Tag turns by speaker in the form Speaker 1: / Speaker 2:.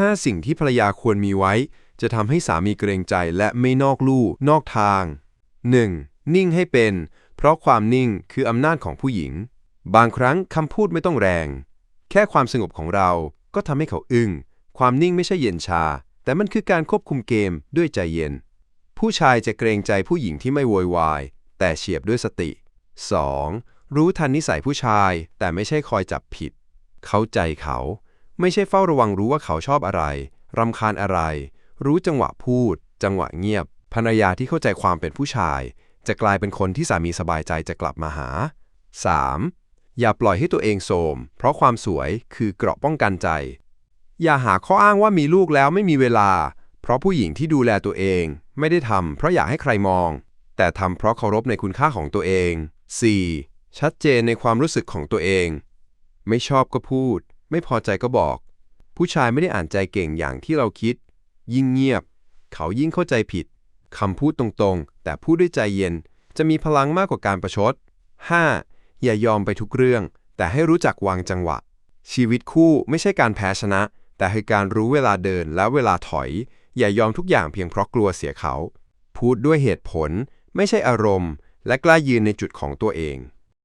Speaker 1: 5 สิ่งที่ภรรยาควรมีไว้ จะทำให้สามีเกรงใจและไม่นอกลู่นอกทาง 1. นิ่งให้เป็น เพราะความนิ่งคืออำนาจของผู้หญิง บางครั้งคำพูดไม่ต้องแรง แค่ความสงบของเราก็ทำให้เขาอึง้ง ความนิ่งไม่ใช่เย็นชา แต่มันคือการควบคุมเกมด้วยใจเย็น ผู้ชายจะเกรงใจผู้หญิงที่ไม่โวยวาย แต่เฉียบด้วยสติ 2. รู้ทันนิสัยผู้ชาย แต่ไม่ใช่คอยจับผิด เข้าใจเขา ไม่ใช่เฝ้าระวังรู้ว่าเขาชอบอะไร รำคาญอะไร รู้จังหวะพูด จังหวะเงียบ ภรรยาที่เข้าใจความเป็นผู้ชาย จะกลายเป็นคนที่สามีสบายใจจะกลับมาหา 3. อย่าปล่อยให้ตัวเองโทรมเพราะความสวยคือเกราะป้องกันใจ อย่าหาข้ออ้างว่ามีลูกแล้วไม่มีเวลา เพราะผู้หญิงที่ดูแลตัวเอง ไม่ได้ทำเพราะอยากให้ใครมอง แต่ทำเพราะเคารพในคุณค่าของตัวเอง 4. ชัดเจนในความรู้สึกของตัวเอง ไม่ชอบก็พูด ไม่พอใจก็บอก ผู้ชายไม่ได้อ่านใจเก่งอย่างที่เราคิด ยิ่งเงียบ เขายิ่งเข้าใจผิดคำพูดตรงๆ แต่พูดด้วยใจเย็น จะมีพลังมากกว่าการประชด 5. อย่ายอมไปทุกเรื่อง แต่ให้รู้จักวางจังหวะ ชีวิตคู่ไม่ใช่การแพ้ชนะ แต่คือการรู้เวลาเดินและเวลาถอย อย่ายอมทุกอย่างเพียงเพราะกลัวเสียเขา พูดด้วยเหตุผล ไม่ใช่อารมณ์ และกล้ายืนในจุดของตัวเอง